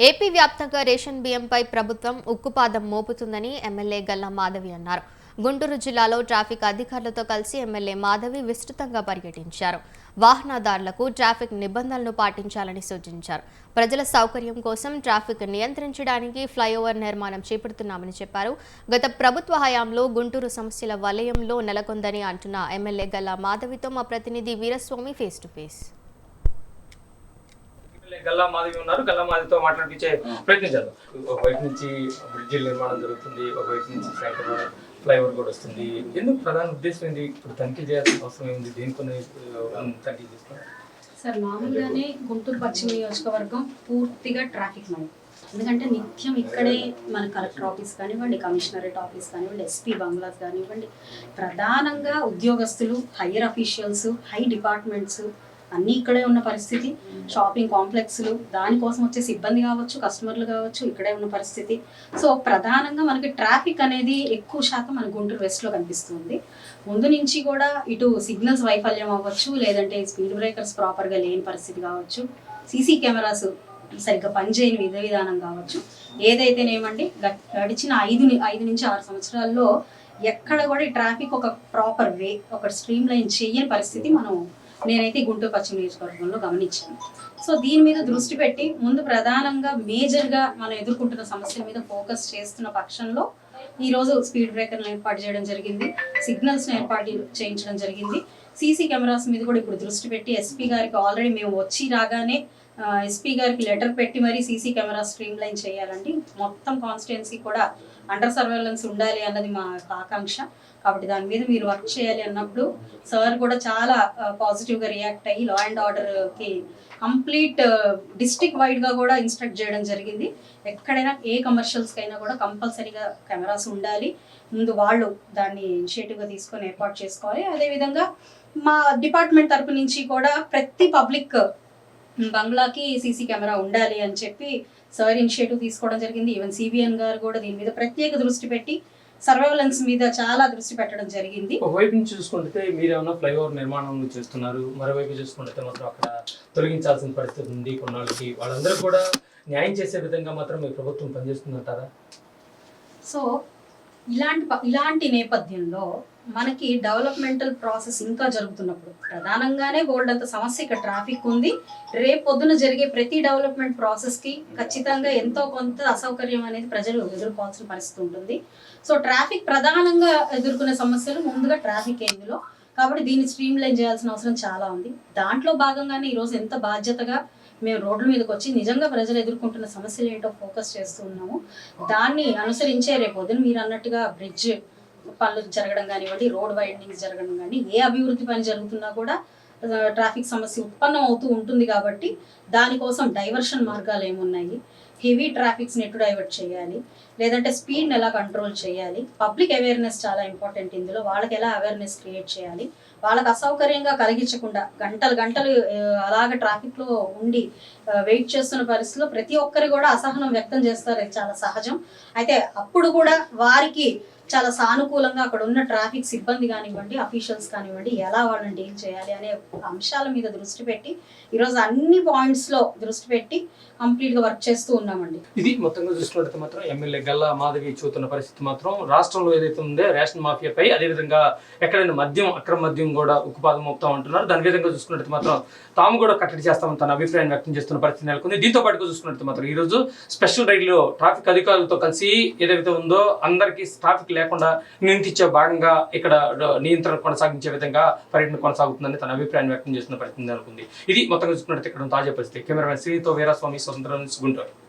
AP వ్యాప్తంగా ration బియ్యంపై ప్రభుత్వం ఉక్కుపాదం మోపుతుందని ఎమ్మెల్యే గల్లా మాధవి అన్నారు. గుంటూరు జిల్లాలో ట్రాఫిక్ అధికారులతో కలిసి ఎమ్మెల్యే మాధవి విస్తృతంగా పర్యటించారు. వాహనదారులకు ట్రాఫిక్ నిబంధనలు పాటించాలని సూచించారు. ప్రజల సౌకర్యం కోసం ట్రాఫిక్ నియంత్రించడానికి ఫ్లైఓవర్ నిర్మాణం చేపడుతున్నామని చెప్పారు. గత ప్రభుత్వ హయాంలో గుంటూరు సమస్యల వలయంలో నెలకొందని అంటున్న ఎమ్మెల్యే గల్లా మాధవితో మా ప్రతినిధి Veeraswamy face to face Galla Madhavi ఉన్నారు. గల్లా మాధవితో మాట్లాడించే ప్రయత్నం చేద్దాం. ఒకవైపు నుంచి బ్రిడ్జిల నిర్మాణం జరుగుతుంది. ఒకవైపు నుంచి సైకిల్ ఫ్లైఓవర్ కూడా వస్తుంది. ఎందుకు ప్రధాన ఉద్దేశం ఏంటి? ఇప్పుడు తనిఖీ చేయాల్సిన అవసరం ఏంది దేనికొని తనిఖీ చేస్తున్నారు సార్ మామూలుగానే గుంటూరు పశ్చిమ నియోజకవర్గం పూర్తిగా ట్రాఫిక్ మయం ఎందుకంటే నిత్యం ఇక్కడే మన కలెక్టర్ ఆఫీస్ కానివ్వండి కమిషనరేట్ ఆఫీస్ కానివ్వండి ఎస్పీ బంగ్లాస్ కానివ్వండి ప్రధానంగా ఉద్యోగస్తులు హైయర్ అఫీషియల్స్ హై డిపార్ట్మెంట్స్ అన్నీ ఇక్కడే ఉన్న పరిస్థితి. షాపింగ్ కాంప్లెక్స్లు దానికోసం వచ్చే సిబ్బంది కావచ్చు కస్టమర్లు కావచ్చు ఇక్కడే ఉన్న పరిస్థితి. సో ప్రధానంగా మనకి ట్రాఫిక్ అనేది ఎక్కువ శాతం మన గుంటూరు వెస్ట్లో కనిపిస్తుంది. ముందు నుంచి కూడా ఇటు సిగ్నల్స్ వైఫల్యం అవ్వచ్చు లేదంటే స్పీడ్ బ్రేకర్స్ ప్రాపర్గా లేని పరిస్థితి కావచ్చు. సీసీ కెమెరాస్ సరిగ్గా పనిచేయని విధ విధానం కావచ్చు. ఏదైతేనేమండి గ- గడిచిన ఐదు ని- ఐదు నుంచి ఆరు సంవత్సరాల్లో ఎక్కడ కూడా ఈ ట్రాఫిక్ ఒక ప్రాపర్ వే ఒక స్ట్రీమ్ లైన్ చేయని పరిస్థితి మనం నేనైతే ఈ గుంటూరు పశ్చిమ నియోజకవర్గంలో గమనించాను. సో దీని మీద దృష్టి పెట్టి ముందు ప్రధానంగా మేజర్గా మనం ఎదుర్కొంటున్న సమస్యల మీద ఫోకస్ చేస్తున్న పక్షంలో ఈరోజు స్పీడ్ బ్రేకర్లను ఏర్పాటు చేయడం జరిగింది. సిగ్నల్స్ను ఏర్పాటు చేయించడం జరిగింది. సీసీ కెమెరాస్ మీద కూడా ఇప్పుడు దృష్టి పెట్టి ఎస్పీ గారికి ఆల్రెడీ మేము వచ్చి రాగానే ఎస్పీ గారికి లెటర్ పెట్టి మరి సీసీ కెమెరా స్ట్రీమ్ లైన్ చేయాలండి. మొత్తం కాన్స్టిట్యున్సీ కూడా అండర్ సర్వేలెన్స్ ఉండాలి అన్నది మా ఆకాంక్ష. కాబట్టి దాని మీద మీరు వర్క్ చేయాలి అన్నప్పుడు సార్ కూడా చాలా పాజిటివ్గా రియాక్ట్ అయ్యి లా అండ్ ఆర్డర్కి కంప్లీట్ డిస్ట్రిక్ట్ వైడ్గా కూడా ఇన్స్ట్రక్ట్ చేయడం జరిగింది. ఎక్కడైనా ఏ కమర్షియల్స్కి అయినా కూడా కంపల్సరీగా కెమెరాస్ ఉండాలి. ముందు వాళ్ళు దాన్ని ఇనిషియేటివ్గా తీసుకొని ఏర్పాటు చేసుకోవాలి. అదేవిధంగా మా డిపార్ట్మెంట్ తరపు నుంచి కూడా ప్రతి పబ్లిక్ బంగ్లాకి సీసీ కెమెరా ఉండాలి అని చెప్పి సార్ ఇనిషియేటివ్ తీసుకోవడం జరిగింది. ఈవెన్ సిబిఎన్ గారు కూడా దీని మీద ప్రత్యేక దృష్టి పెట్టి సర్వేలెన్స్ మీద చాలా దృష్టి పెట్టడం జరిగింది. ఒకవైపు నుంచి చూసుకుంటే మీరేమన్నా ఫ్లైఓవర్ నిర్మాణం చేస్తున్నారు మరోవైపు చూసుకుంటే మాత్రం అక్కడ తొలగించాల్సిన పరిస్థితి ఉంది కొన్నాళ్ళకి. వాళ్ళందరూ కూడా న్యాయం చేసే విధంగా మాత్రం మీ ప్రభుత్వం పనిచేస్తుందంటారా? సో ఇలాంటి ప- ఇలాంటి నేపథ్యంలో మనకి డెవలప్మెంటల్ ప్రాసెస్ ఇంకా జరుగుతున్నప్పుడు ప్రధానంగానే గోల్డ్ అంత సమస్య ఇక్కడ ట్రాఫిక్ ఉంది. రేపు పొద్దున జరిగే ప్రతి డెవలప్మెంట్ ప్రాసెస్కి ఖచ్చితంగా ఎంతో కొంత అసౌకర్యం అనేది ప్రజలు ఎదుర్కోవాల్సిన పరిస్థితి ఉంటుంది. సో ట్రాఫిక్ ప్రధానంగా ఎదుర్కొనే సమస్యలు ముందుగా ట్రాఫిక్ ఇందులో కాబట్టి దీన్ని స్ట్రీమ్ లైన్ చేయాల్సిన అవసరం చాలా ఉంది. దాంట్లో భాగంగానే ఈరోజు ఎంత బాధ్యతగా మేము రోడ్ల మీదకి వచ్చి నిజంగా ప్రజలు ఎదుర్కొంటున్న సమస్యలు ఏంటో ఫోకస్ చేస్తూ ఉన్నాము. దాన్ని అనుసరించే రేపు పొద్దున మీరు అన్నట్టుగా బ్రిడ్జ్ పనులు జరగడం కానివ్వండి రోడ్ వైడనింగ్స్ జరగడం కానీ ఏ అభివృద్ధి పని జరుగుతున్నా కూడా ట్రాఫిక్ సమస్య ఉత్పన్నం అవుతూ ఉంటుంది కాబట్టి దానికోసం డైవర్షన్ మార్గాలు ఏమున్నాయి? హెవీ ట్రాఫిక్స్ని ఎటు డైవర్ట్ చేయాలి? లేదంటే స్పీడ్ని ఎలా కంట్రోల్ చేయాలి? పబ్లిక్ అవేర్నెస్ చాలా ఇంపార్టెంట్ ఇందులో. వాళ్ళకి ఎలా అవేర్నెస్ క్రియేట్ చేయాలి? వాళ్ళకి అసౌకర్యంగా కలిగించకుండా గంటలు గంటలు అలాగే అలాగ ట్రాఫిక్లో ఉండి వెయిట్ చేస్తున్న పరిస్థితిలో ప్రతి ఒక్కరు కూడా అసహనం వ్యక్తం చేస్తారు. చాలా సహజం. అయితే అప్పుడు కూడా వారికి చాలా సానుకూలంగా అక్కడ ఉన్న ట్రాఫిక్ సిబ్బంది కానివ్వండి అఫీషియల్స్ కానివ్వండి ఎలా వాళ్ళని డీల్ చేయాలి అనే అంశాల మీద దృష్టి పెట్టి ఈరోజు అన్ని పాయింట్స్లో దృష్టి పెట్టి కంప్లీట్గా వర్క్ చేస్తూ ఉన్నామండి. ఇది మొత్తంగా చూసుకున్నట్టు మాత్రం ఎమ్మెల్యే గల్లా మాధవి చూస్తున్న పరిస్థితి మాత్రం రాష్ట్రంలో ఏదైతే ఉందో రేషన్ మాఫియాపై అదేవిధంగా ఎక్కడైనా మద్యం అక్రమ మద్యం కూడా ఉక్కుపాదం మోపుతాం ఉంటున్నారు. దాని విధంగా చూసుకున్నట్టు మాత్రం తాము కూడా కట్టడి చేస్తామని తన అభిప్రాయం వ్యక్తం చేస్తున్న పరిస్థితి నెలకొంది. దీంతో పాటుగా చూసుకున్నట్టు మాత్రం ఈ రోజు స్పెషల్ రైల్లో ట్రాఫిక్ అధికారులతో కలిసి ఏదైతే ఉందో అందరికీ ట్రాఫిక్ లేకుండా నియంత్రించే భాగంగా ఇక్కడ నియంత్రణ కొనసాగించే విధంగా పర్యటన కొనసాగుతుందని తన అభిప్రాయం వ్యక్తం చేస్తున్న పరిస్థితి నెలకొంది. ఇది మొత్తంగా చూసుకున్నట్టు ఇక్కడ తాజా పరిస్థితి. కెమెరామెన్ శ్రీతో వీరాస్వామి స్వతంత్ర గుంటూరు.